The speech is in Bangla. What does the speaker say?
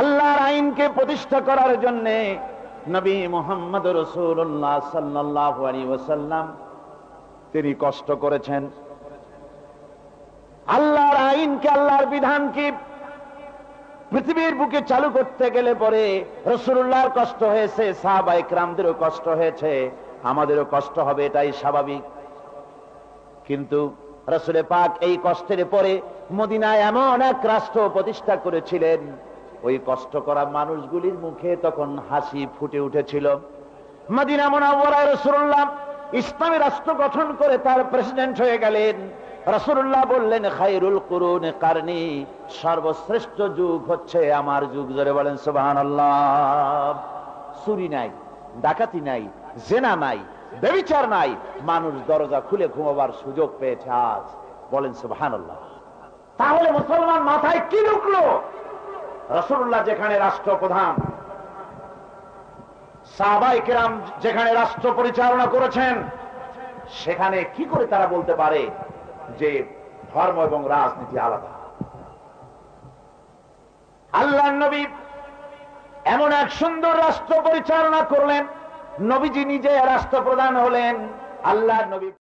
আল্লাহর আইনকে প্রতিষ্ঠা করার জন্য নবী মোহাম্মদ রসুল্লাহ সাল্লাহ আলী তিনি কষ্ট করেছেন। আল্লাহর আইনকে, আল্লাহর বিধানকে পৃথিবীর বুকে চালু করতে গেলে পরে রসুল্লাহর কষ্ট হয়েছে, সাহাবা ইকরামদেরও কষ্ট হয়েছে, আমাদেরও কষ্ট হবে, এটাই স্বাভাবিক। কিন্তু রসুলে পাক এই কষ্টের পরে মদিনায় এমন এক রাষ্ট্র প্রতিষ্ঠা করেছিলেন ওই কষ্ট করা মানুষগুলির মুখে তখন হাসি ফুটে উঠেছিল। মদিনা মোনাওয়ারায় রসুল্লাহ ইসলামী রাষ্ট্র গঠন করে তার প্রেসিডেন্ট হয়ে গেলেন। রসুল্লাহ বললেন খাইরুল করুন কারণী সর্বশ্রেষ্ঠ যুগ হচ্ছে আমার যুগ। ধরে বলেন সুবাহান চুরি নাই, ডাকাতি নাই, জেনা নাই বেবিচার নাই। মানুষ দরজা খুলে ঘুমাবার সুযোগ পেয়েছে আজ। বলেন সুবাহান তাহলে মুসলমান মাথায় কি ঢুকলো? রসুল্লাহ যেখানে রাষ্ট্রপ্রধান সাহাবাই কেরাম যেখানে রাষ্ট্র পরিচালনা করেছেন, সেখানে কি করে তারা বলতে পারে যে ধর্ম এবং রাজনীতি আলাদা? আল্লাহ নবী এমন এক সুন্দর রাষ্ট্র পরিচালনা করলেন, নবীজি নিজে রাষ্ট্রপ্রধান হলেন, আল্লাহ নবী